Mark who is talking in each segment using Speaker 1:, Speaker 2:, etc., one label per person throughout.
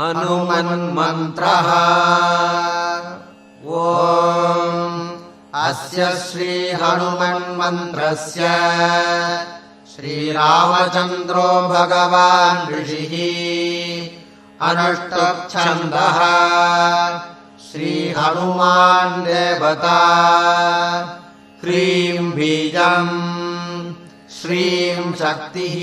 Speaker 1: हनुमन्मन्त्रः। ॐ अस्य श्रीहनुमन्मन्त्रस्य श्रीरामचन्द्रो भगवान् ऋषिः अनुष्टच्छन्दः श्रीहनुमान् देवता ह्रीं बीजम् श्रीं शक्तिः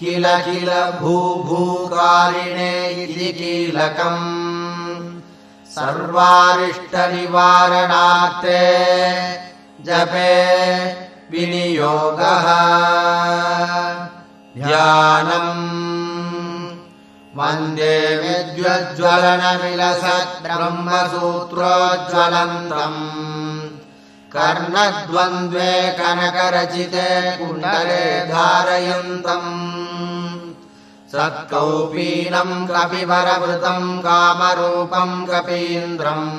Speaker 1: किल किल भूभूकारिणे इति कीलकम्। सर्वारिष्टनिवारणार्थे जपे विनियोगः। ध्यानम्। वन्दे विद्युज्ज्वलनविलसद्ब्रह्मसूत्रोज्ज्वलन्तम् कर्णद्वन्द्वे कनकरचिते कुण्डले धारयन्तम्। सत्कौपीनम् कपिवरवृतम् कामरूपम् कपीन्द्रम्।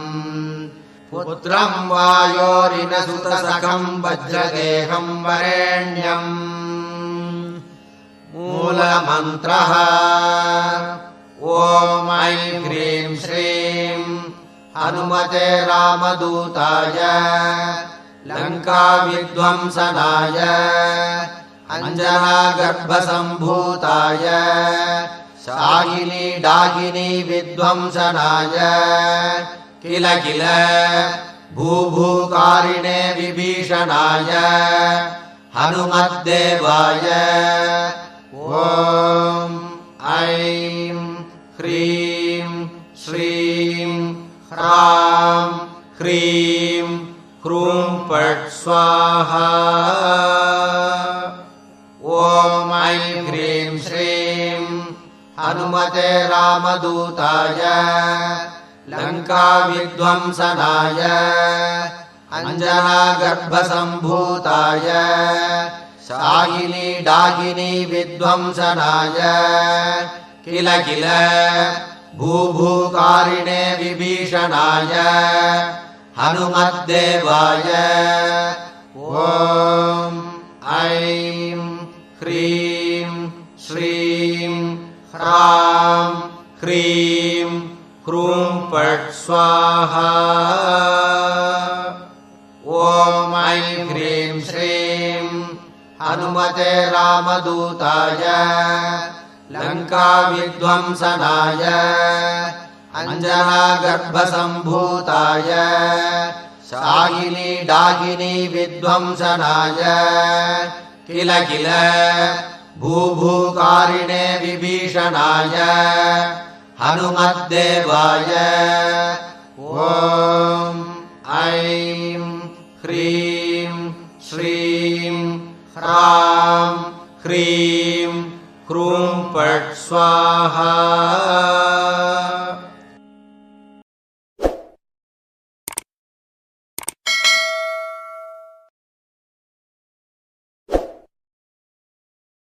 Speaker 1: पुत्रम् वायोरिनसुतसखम् वज्रदेहम् वरेण्यम्। मूलमन्त्रः ॐ ऐं ह्रीं श्रीं हनुमते रामदूताय। लङ्काविध्वंसनाय अञ्जनागर्भसम्भूताय। शाहिनी डाहिनी विध्वंसनाय किल किल। भूभूकारिणे विभीषणाय। हनुमद्देवाय। ॐ ह्रां ह्रीं पट् स्वाहा। ॐ ऐं ह्रीं श्रीं हनुमते रामदूताय लङ्काविध्वंसनाय अञ्जनागर्भसम्भूताय शाहिनी डाहिनी विध्वंसनाय किल किल भूभूकारिणे विभीषणाय हनुमद्देवाय। ॐ ऐं ह्रीं श्रीं ह्रां ह्रीं ह्रूं पट् स्वाहा ॐ ऐं ह्रीं श्रीं हनुमते रामदूताय लङ्काविध्वंसनाय अञ्जनागर्भसम्भूताय शाहिनी डाहिनी विध्वंसनाय किल किल भूभूकारिणे विभीषणाय हनुमद्देवाय। ॐ ऐं ह्रीं श्रीं ह्रां ह्रीं स्वाहा